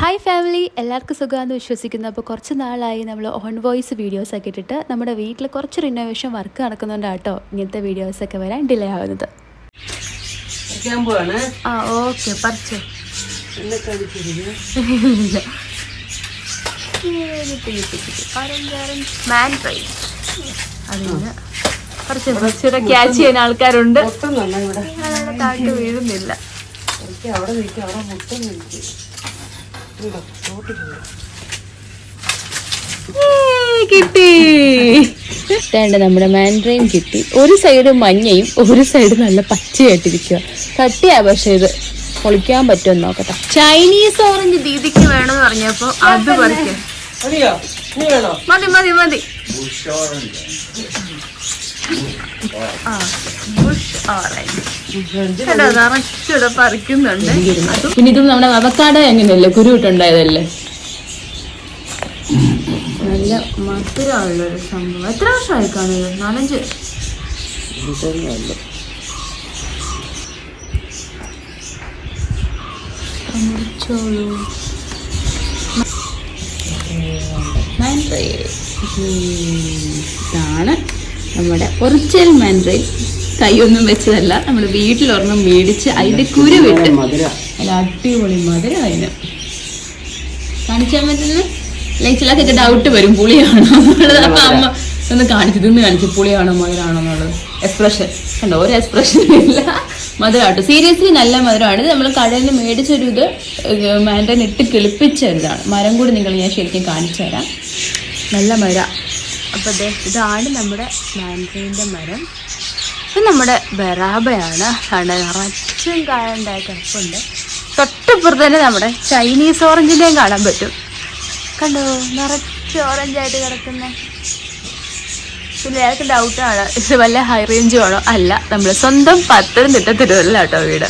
Hi family എല്ലാവർക്കും സുഖമാണെന്ന് വിശ്വസിക്കുന്നു. അപ്പോൾ കുറച്ച് നാളായി നമ്മൾ ഓൺ വോയിസ് വീഡിയോസ് ഒക്കെ ഇട്ടിട്ട് നമ്മുടെ വീട്ടിൽ കുറച്ച് റിനോവേഷൻ വർക്ക് നടക്കുന്നുണ്ട് ഇങ്ങനത്തെ വീഡിയോസൊക്കെ വരാൻ ഡിലേ ആവുന്നത്. ആ ഓക്കെ പറിച്ചു കുറച്ച് കുറച്ചുകൂടെ ക്യാച്ച് ചെയ്യാൻ ആൾക്കാരുണ്ട്. താട്ട് വീഴുന്നില്ല. അവിടെ നിൽക്കും അവിടെ ചോട്ടില്ല കിട്ടി. നമ്മുടെ മാൻഡ്രെയിൻ കിട്ടി. ഒരു സൈഡ് മഞ്ഞയും ഒരു സൈഡ് നല്ല പച്ചയായിട്ടിരിക്കുക കട്ടിയാ പക്ഷേ ഇത് പൊളിക്കാൻ പറ്റുമെന്ന് നോക്കട്ടെ. ചൈനീസ് ഓറഞ്ച് ദീദിക്ക് വേണമെന്ന് പറഞ്ഞപ്പോ അത് പറിക്കാം. നീ വേണോ? മതി മതി മതി. ബുഷ് ഓറഞ്ച് കേട്ടോ നിറച്ചിവിടെ പറിക്കുന്നുണ്ട്. പിന്നെ ഇത് നമ്മുടെ അവക്കാട് എങ്ങനെയല്ലേ? കുരുവിട്ടുണ്ടായതല്ലേ നല്ല മധുരമുള്ളൊരു സംഭവം. എത്ര വർഷമായി കാണുന്നത് നാലഞ്ച്? മുറിച്ചോളൂ ഇതാണ്. നമ്മുടെ ഒറിജിനൽ മാൻഡ്രൈൻ. കൈയൊന്നും വെച്ചതല്ല. നമ്മൾ വീട്ടിൽ വീട്ടിലൊരെണ്ണം മേടിച്ച് അതിന്റെ കുരു വിട്ട്. മധുര. നല്ല അടിപൊളി മധുര അതിന്. കാണിച്ചാൽ പറ്റുന്ന അല്ലെങ്കിൽ ചിലർക്കൊക്കെ ഡൗട്ട് വരും. പുളിയാണോ എന്നുള്ളത്. അപ്പൊ അമ്മ ഒന്ന് കാണിച്ചു തിന്ന് കാണിച്ചു. പുളിയാണോ മധുരമാണോ എന്നുള്ളത്. എക്സ്പ്രഷൻ കണ്ടോ ഒരു എക്സ്പ്രഷൻ ഇല്ല. മധുരമാട്ടോ സീരിയസ്ലി നല്ല മധുരമാണ്. ഇത് നമ്മൾ കടയിൽ നിന്ന് മേടിച്ചൊരു ഇത് മാൻഡൻ ഇട്ട് കിളിപ്പിച്ച ഒരിതാണ് മരം കൂടി നിങ്ങൾ ഞാൻ ശരിക്കും കാണിച്ചു തരാം നല്ല മരം അപ്പോൾ ദേ ഇതാണ് നമ്മുടെ മാൻഡ്രീന്റെ മരം. ഇത് നമ്മുടെ ബറാബയാണ്. ആണ് നിറച്ചും കായുണ്ടായ കിടപ്പുണ്ട് തൊട്ടിപ്പുറത്ത് തന്നെ നമ്മുടെ ചൈനീസ് ഓറഞ്ചിന്റെയും കാണാൻ പറ്റും. കണ്ടോ നിറച്ച് ഓറഞ്ചായിട്ട് കിടക്കുന്ന. പിന്നെ ഞങ്ങൾക്ക് ഡൗട്ടാണ് ഇത് വല്ല ഹൈ റേഞ്ചും ആണോ അല്ല നമ്മൾ സ്വന്തം പത്തനംതിട്ട തിരുവല്ല കേട്ടോ വീട്.